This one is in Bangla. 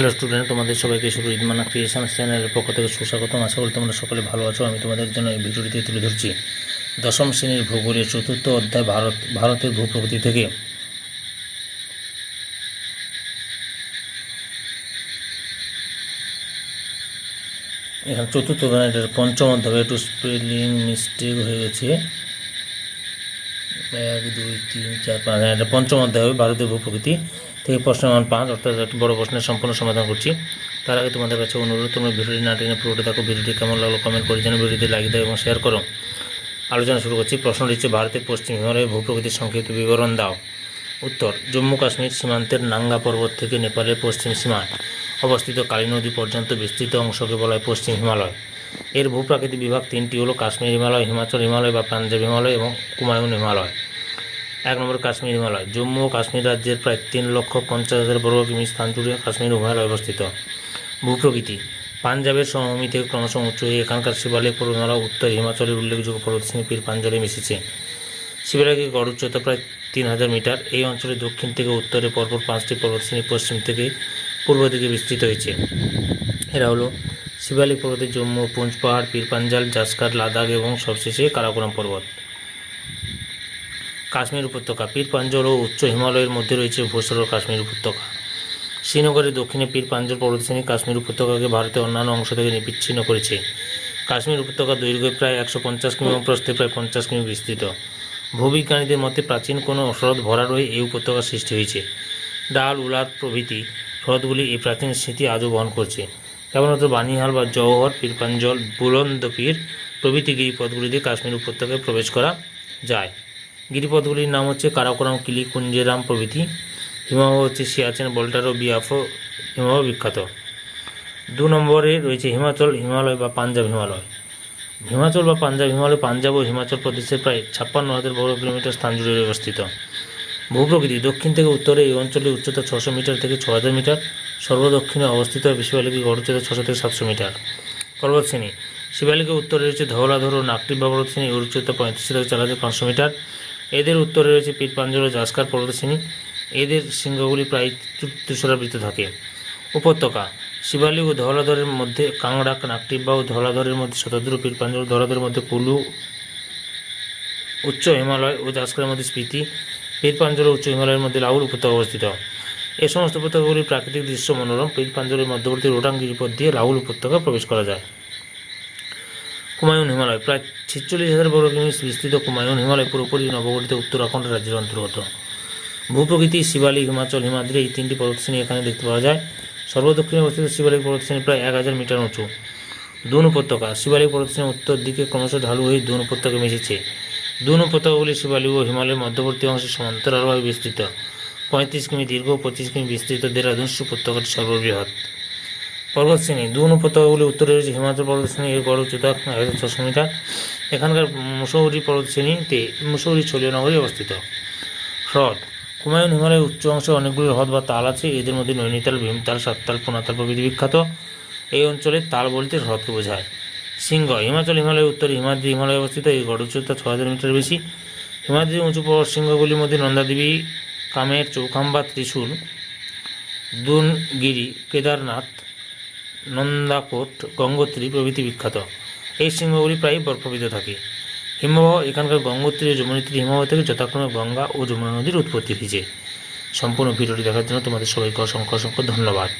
হ্যালো স্টুডেন্ট তোমাদের সবাইকে শুরু ইদমানা ক্রিয়েশন চ্যানেলের পক্ষ থেকে সুস্বাগতম। আশা করি তোমরা সকলে ভালো আছো। আমি তোমাদের জন্য এই ভিডিওটিতে তুলে ধরছি। দশম শ্রেণির ভূগোলের চতুর্থ অধ্যায় ভারত, ভারতের ভূপ্রকৃতি থেকে। এখানে চতুর্থ পঞ্চম অধ্যায় একটু স্পেলিং মিস্টেক হয়ে গেছে। এক, দুই, তিন, চার, পাঁচ হ্যাঁ এটা পঞ্চম অধ্যায় হবে ভারতের ভূপ্রকৃতি থেকে প্রশ্ন মান পাঁচ, অর্থাৎ একটি বড় প্রশ্নের সম্পূর্ণ সমাধান করছি। তার আগে তোমাদের কাছে অনুরোধ, তোমরা ভিডিওটি না টেনে পুরোটা দেখো, ভিডিওটি কেমন লাগল কমেন্ট করে যেন ভিডিওটি লাইক দাও এবং শেয়ার করো। আলোচনা শুরু করছি প্রশ্নটি হচ্ছে ভারতের পশ্চিম হিমালয়ের ভূপ্রকৃতির সংক্ষিপ্ত বিবরণ দাও। উত্তর, জম্মু কাশ্মীর সীমান্তের নাঙ্গা পর্বত থেকে নেপালের পশ্চিম সীমায় অবস্থিত কালী নদী পর্যন্ত বিস্তৃত অংশকে বলা হয় পশ্চিম হিমালয়। এর ভূপ্রাকৃতিক বিভাগ তিনটি হলো কাশ্মীর হিমালয়, হিমাচল হিমালয় বা পাঞ্জাব হিমালয় এবং কুমায়ুন হিমালয়। এক নম্বর কাশ্মীর হিমালয়। জম্মু ও কাশ্মীর রাজ্যের প্রায় তিন লক্ষ পঞ্চাশ হাজার বর্গ কিমি স্থান জুড়ে কাশ্মীর হিমালয় অবস্থিত। ভূপ্রকৃতি পাঞ্জাবের সমভূমি থেকে ক্রমশ উঁচু হয়ে এখানকার শিবালিক, পর্বতমালা, উত্তর হিমাচলের উল্লেখযোগ্য পর্বতশ্রেণী পীর পাঞ্জলে মিশেছে। শিবালিকের গড় উচ্চতা প্রায় তিন হাজার মিটার। এই অঞ্চলের দক্ষিণ থেকে উত্তরে পরপর পাঁচটি পর্বতশ্রেণী পশ্চিম থেকে পূর্ব দিকে বিস্তৃত হয়েছে। এরা হলো শিবালিক পর্বতের জম্মু, পুঞ্জ পাহাড়, পীর পাঞ্জাল জাসকার লাদাখ এবং সবশেষে কারাকোরাম পর্বত। কাশ্মীর উপত্যকা পীরপাঞ্জল ও উচ্চ হিমালয়ের মধ্যে রয়েছে ভূসর কাশ্মীর উপত্যকা। শ্রীনগরের দক্ষিণে পীর পাঞ্জল পর্বতশ্রেণী কাশ্মীর উপত্যকাকে ভারতের অন্যান্য অংশ থেকে বিচ্ছিন্ন করেছে। কাশ্মীর উপত্যকা দৈর্ঘ্যে প্রায় একশো পঞ্চাশ কিমি এবং প্রস্থে প্রায় পঞ্চাশ কিমি বিস্তৃত। ভূবিজ্ঞানীদের মতে প্রাচীন কোনো হ্রদ ভরা হয়ে এই উপত্যকা সৃষ্টি হয়েছে। ডাল, উলাদ প্রভৃতি হ্রদগুলি এই প্রাচীন স্মৃতি আজও বহন করছে। কেবলমাত্র বানিহাল বা জওহর, পীরপাঞ্জল, বুলন্দ পীর প্রভৃতি গিরিপথগুলি দিয়ে কাশ্মীর উপত্যকায় প্রবেশ করা যায়। গিরিপথগুলির নাম হচ্ছে কারাকোরাম, কিলি, কুঞ্জেরাম প্রভৃতি। হিমালয় হচ্ছে সিয়াচেন, বোল্টার বিয়াফো হিমালয় বিখ্যাত। দু নম্বরে রয়েছে হিমাচল, হিমালয় বা পাঞ্জাব হিমালয়। হিমাচল বা পাঞ্জাব হিমালয়, পাঞ্জাব ও হিমাচল প্রদেশের প্রায় ছাপ্পান্ন হাজার বর্গ কিলোমিটার স্থান জুড়ে অবস্থিত। ভূপ্রকৃতি দক্ষিণ থেকে উত্তরে এই অঞ্চলের উচ্চতা ছশো মিটার থেকে ছ হাজার মিটার। সর্বদক্ষিণে অবস্থিত শিবালিকের গড় উচ্চতা ছশো থেকে সাতশো মিটার। পর্বতশ্রেণী শিবালিকের উত্তরে রয়েছে ধওলাধর ও নাকটিবা পর্বতশ্রেণী এর উচ্চতা পঁয়ত্রিশ থেকে চার হাজার পাঁচশো মিটার। এদের উত্তরে রয়েছে পীরপাঞ্জল ও জাস্কার পর্বতশ্রেণী এদের শৃঙ্গগুলি প্রায় তুষারাবৃত থাকে। উপত্যকা। শিবালিক ও ধওলাধরের মধ্যে কাংড়া নাকটিবা ও ধওলাধরের মধ্যে শতদ্রু পীরপাঞ্জল ও ধওলাধরের মধ্যে কুলু, উচ্চ হিমালয় ও জাস্কারের মধ্যে স্মৃতি পীরপাঞ্জল উচ্চ হিমালয়ের মধ্যে লাউল উপত্যকা অবস্থিত। এ সমস্ত উপত্যকাগুলির প্রাকৃতিক দৃশ্য মনোরম। পীরপাঞ্জলের মধ্যবর্তী রোটাং গিরিপথ দিয়ে লাউল উপত্যকা প্রবেশ করা যায়। কুমায়ুন হিমালয়, প্রায় ছেচল্লিশ হাজার বর্গ কিমি বিস্তৃত কুমায়ুন হিমালয় পুরোপুরি নবগঠিত উত্তরাখণ্ড রাজ্যের অন্তর্গত। ভূপ্রকৃতি, শিবালিক, হিমাচল, হিমাদ্রি এই তিনটি পর্বতশ্রেণী এখানে দেখতে পাওয়া যায়। সর্বদক্ষিণে অবস্থিত শিবালিক পর্বতশ্রেণী প্রায় এক হাজার মিটার উঁচু। দুন উপত্যকা, শিবালিক পর্বতশ্রেণী উত্তর দিকে ক্রমশ ঢালু হয়ে দুন উপত্যকা মিশেছে। দুন উপত্যকাগুলি শিবালি ও হিমালয়ের মধ্যবর্তী অংশে সমান্তরালভাবে বিস্তৃত। পঁয়ত্রিশ কিমি দীর্ঘ পঁচিশ কিমি বিস্তৃত দেরাদুন উপত্যকাটি সর্ববৃহৎ। পর্বতশ্রেণী দুন উপত্যকাগুলি উত্তরে রয়েছে হিমাচল পর্বতশ্রেণী, এর গড় উচ্চতা এক হাজার ছশো মিটার। এখানকার মুসৌরি পর্বতশ্রেণীতে মুসৌরি ছলীয় নগরী অবস্থিত। হ্রদ কুমায়ুন হিমালয়ের উচ্চ অংশে অনেকগুলি হ্রদ বা তাল আছে। এদের মধ্যে নৈনিতাল, ভীমতাল, সাততাল, পোনাতাল প্রভৃতি বিখ্যাত। এই অঞ্চলে তাল বলতে হ্রদকে বোঝায়। সিংহ। হিমাচল হিমালয়ের উত্তরে, হিমাদ্রি, হিমালয় অবস্থিত। এই গড় উচ্চতা ছ হাজার মিটার বেশি। হিমাদ্রির উঁচু পর্বত শৃঙ্গগুলির মধ্যে নন্দাদেবী, কামের চৌখাম্বা, ত্রিশূল, দুনগিরি, কেদারনাথ, নন্দাকোট, গঙ্গোত্রী প্রভৃতি বিখ্যাত। এই শৃঙ্গগুলি প্রায় বরফাবিত থাকে। হিমবাহ এখানকার গঙ্গোত্রী ও যমুনেত্রী হিমবাহ থেকে যথাক্রমে গঙ্গা ও যমুনা নদীর উৎপত্তি হয়েছে। সম্পূর্ণ ভিডিওটি দেখার জন্য তোমাদের সবাইকে অসংখ্য অসংখ্য ধন্যবাদ।